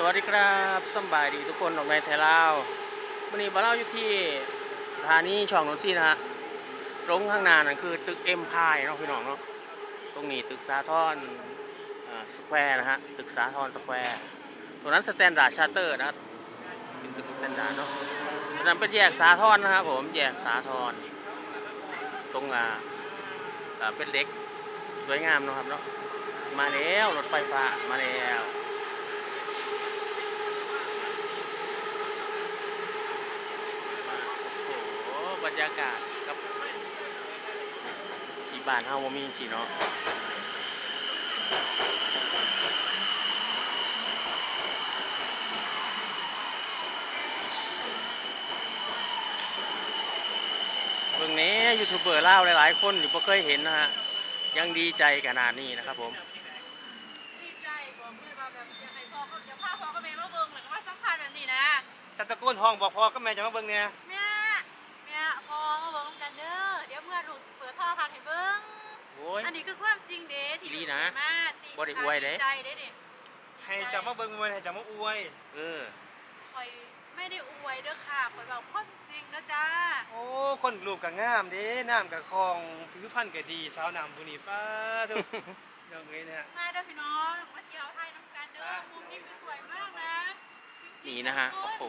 สวัสดีครับสบายดีทุกคนออกในไทยลาววันนี้มาเล่าอยู่ที่สถานีช่องนนทรีนะฮะตรงข้างหน้านั่นคือตึกเอ็มพายเนาะพี่น้องเนาะตรงนี้ตึกสาทรสแควร์นะฮะตึกสาทรสแควร์ตรงนั้นสแตนดาร์ดชาร์เตอร์นะครับเป็นตึกสแตนดาร์ดเนาะตรงนั้นเป็นแยกสาทรนะครับผมแยกสาทรตรงอ่าเป็นเล็กสวยงามเนาะครับเนาะมาแล้วรถไฟฟ้ามาแล้ว โอ้โห บรรยากาศกับสีบานเฮาบ่มีสีเนาะเบื้องนี้ยูทูบเบอร์เล่าวหลาย ๆ คนที่บ่เคยเห็นนะฮะยังดีใจขนาดนี้นะครับผมดีใจบอกเลยว่าแบบอยากให้พ่อกับอยากพาพ่อกับแม่มาเบิ่งแล้วก็มาสัมภาษณ์แบบนี้นะจะตะโกนห้องบอกพ่อก็แม่จะมาเบิ่งเนี่ย แม่แม่พ่อมาเบิ่งกันเด้อเดี๋ยวเมื่อลูกสิเปิดโท่อทัศน์ให้เบิ่ง โอ้ยอันนี้คือความจริงเด้ที่อีหลีลูกนะมาติบ่ได้อวยเด้ดีใจเด้นี่ให้จะมาเบิ่งมวยให้จะมาอวย เออ คอยไม่ได้อวยเด้อค่ะคอยบอกความจริงนะจ้าโอ้ คนรูปกับงามเด้น้ำกับคลองผิวพรรณก็ดี สาวน้ำผู้นี้ป้าทุกอย่างนี้เนี่ยมาเด้อพี่น้องมาเที่ยวไทยน้ำกันเด้อมุมนี้คือสวยมากนะจริงๆนี่นะฮะทุกโอ้คโห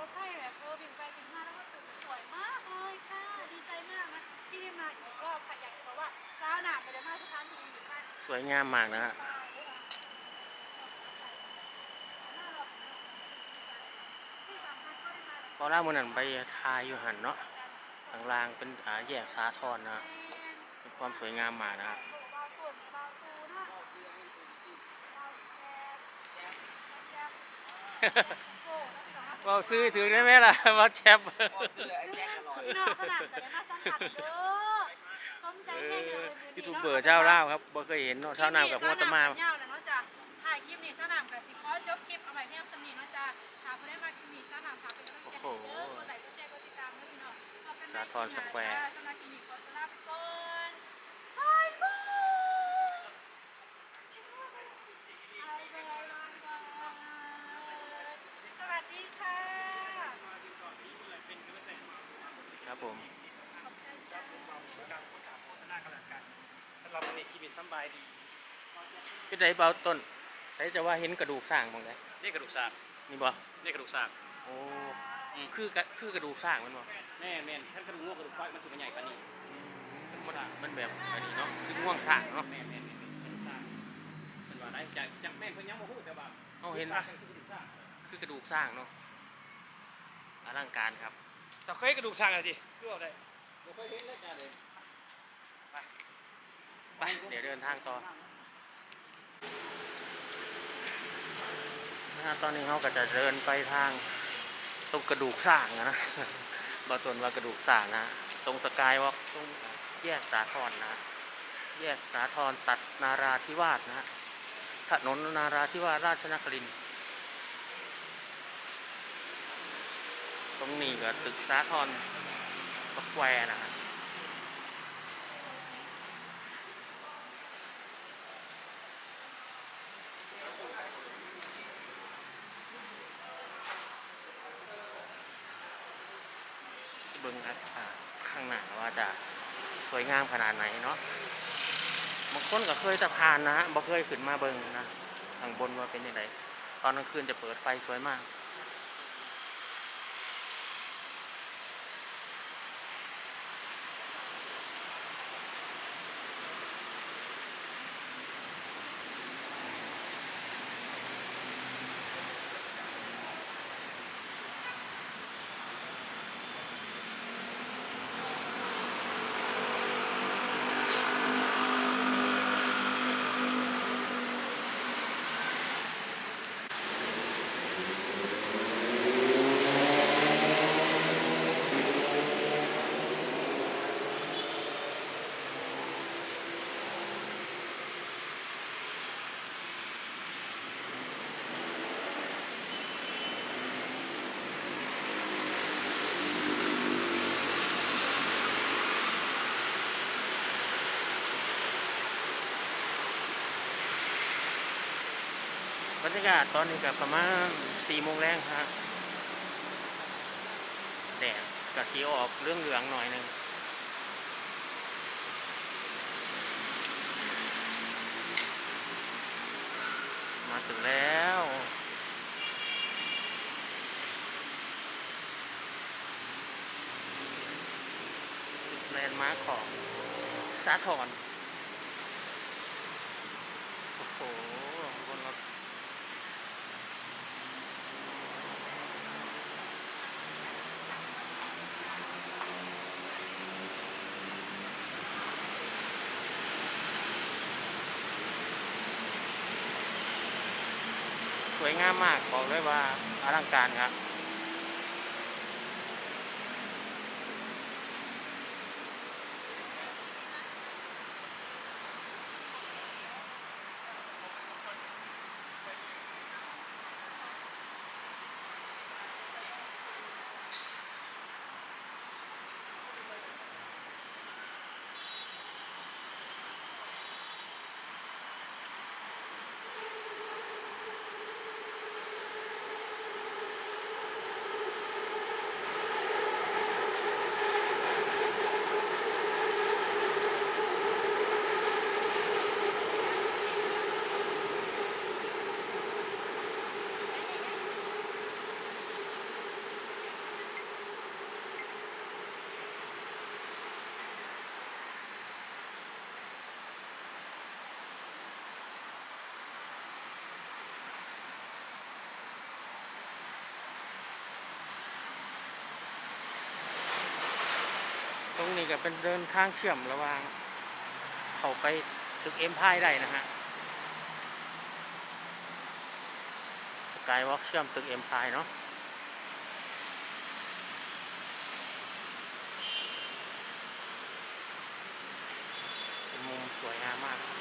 รถไฟแบบเออบินไปบินมาแล้วก็ตื่นสวยมากเลยค่ะ ดีใจมากนะ ที่ได้มาอีกรอบค่ะอยากจะบอกว่าเช้าหนาไปได้มาสถานที่อยู่บ้านสวยงามมากนะฮะพอล่ามันนั้นไปทายอยู่หันเนาะข้างล่างเป็นอ่าแยกสาทรนะฮะเป็นความสวยงามมากนะฮะ ว่าซื้อถือได้ไหมล่ะว่าแชปนอกสนามแต่ได้มาสัมผัสเด้อสมใจแค่เดียวเลยยูทูบเบอร์เจ้าเล่าวครับบ่เคยเห็นเนาะเจ้าหน้ากับงวตมาเจ้าหน้าเนาะจ้ะถ่ายคลิปนี้สนามกับสิขอจบคลิปเอาไว้เพียงสำนีเนาะจ้ะหาผู้ได้มาคลิปนี้สนามฝากเป็นกำลังใจให้เด้อกดไลค์กดแชร์กดติดตามด้วยพี่น้องพบกันใหม่สาธรสแควร์สำหรับคลิปนี้ขอตัวลาไปก่อนบายบายสวัสดีค่ะ ครับผมโฆษณากันแล้วกันสำหรับวันนี้คลิปนี้สำบายดีเป็นไดเบาต้นไดจะว่าเห็นกระดูกสร้างบ้างไดนี่กระดูกสากนี่บ่นี่กระดูกสากโอ้คือกะคือกระดูกสร้างมันบ่แม่แม่นท่านกระดูกงอกกระดูกควายมันสิมันใหญ่กว่านี้อืมมันมันแบบอันนี้เนาะคือง่วงสร้างเนาะแม่แม่นแม่นกระดูกสากเป็นว่าได้จากจากแม่นเพิ่นยังบ่ฮู้แต่ว่าเอาเห็นอะกระดูกสากคือกระดูกสร้างเนาะอลังการครับ จะเคยกระดูกสากอะสิรู้เอาได้บ่เคยเห็นเลยจ้าเลยไป เดี๋ยวเดินทางต่อนะฮะตอนนี้เขาก็จะเดินไปทางตรงกระดูกสร้างอะนะบาตนว่ากระดูกสร้างนะ ตรงสกายวอล์กตรงแยกสาทรนะ แยกสาทรตัดนาราธิวาสนะฮะถนนนาราธิวาสราชนครินทร์ ตรงนี้ก็ตึกสาทรสแควร์นะฮะเบิ่งอะอ่าข้างหน้าว่าจะสวยงามขนาดไหนเนาะบางคนก็เคยจะผ่านนะฮะบ่เคยขึ้นมาเบิ่งนะข้างบนว่าเป็นยังไงตอนกลางคืนจะเปิดไฟสวยมาก รรยากาศตอนนี้ก็ประมาณสี่โมงแรงฮะแดดกระสีออกเรื่องเหลืองหน่อยหนึ่งมาถึงแล้วแลนด์มาร์คของสาทรโอ้โหบนรถส วยงามมากบอกเลยว่าอลังการครับ นี้ก็เป็นเดินทางเชื่อมระหว่าง เขาไปตึกเอ็มพายได้นะฮะสกายวอล์กเชื่อมตึกเอ็มพายเนาะมุมสวยงามมาก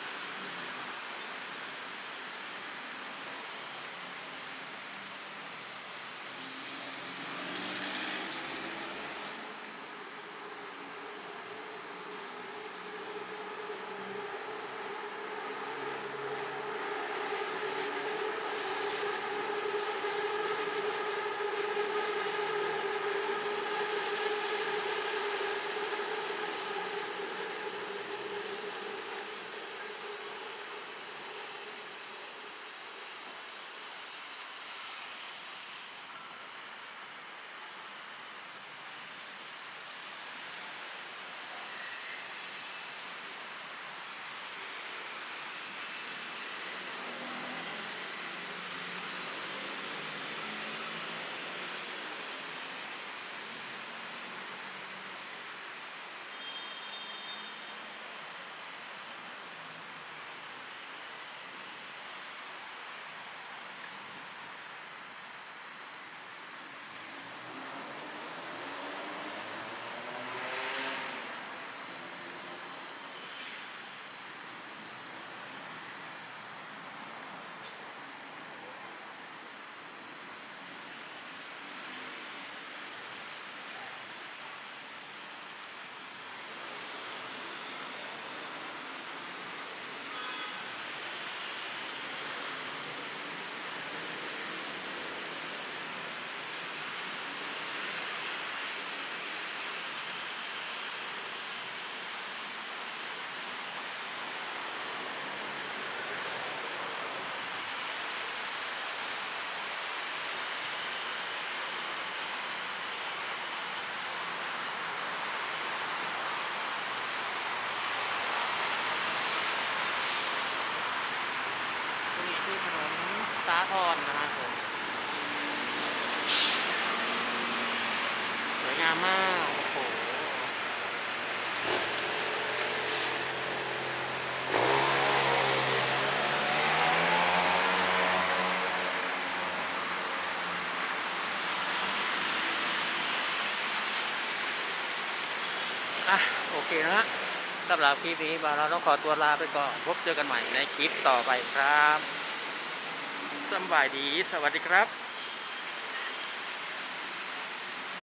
ตรงนี้คือถนนสาทรนะฮะผมสวยงามมาก โอ้โหอะ โอเคนะฮะสำหรับคลิปนี้เราต้องขอตัวลาไปก่อน พบเจอกันใหม่ในคลิปต่อไปครับ สบายดี สวัสดีครับ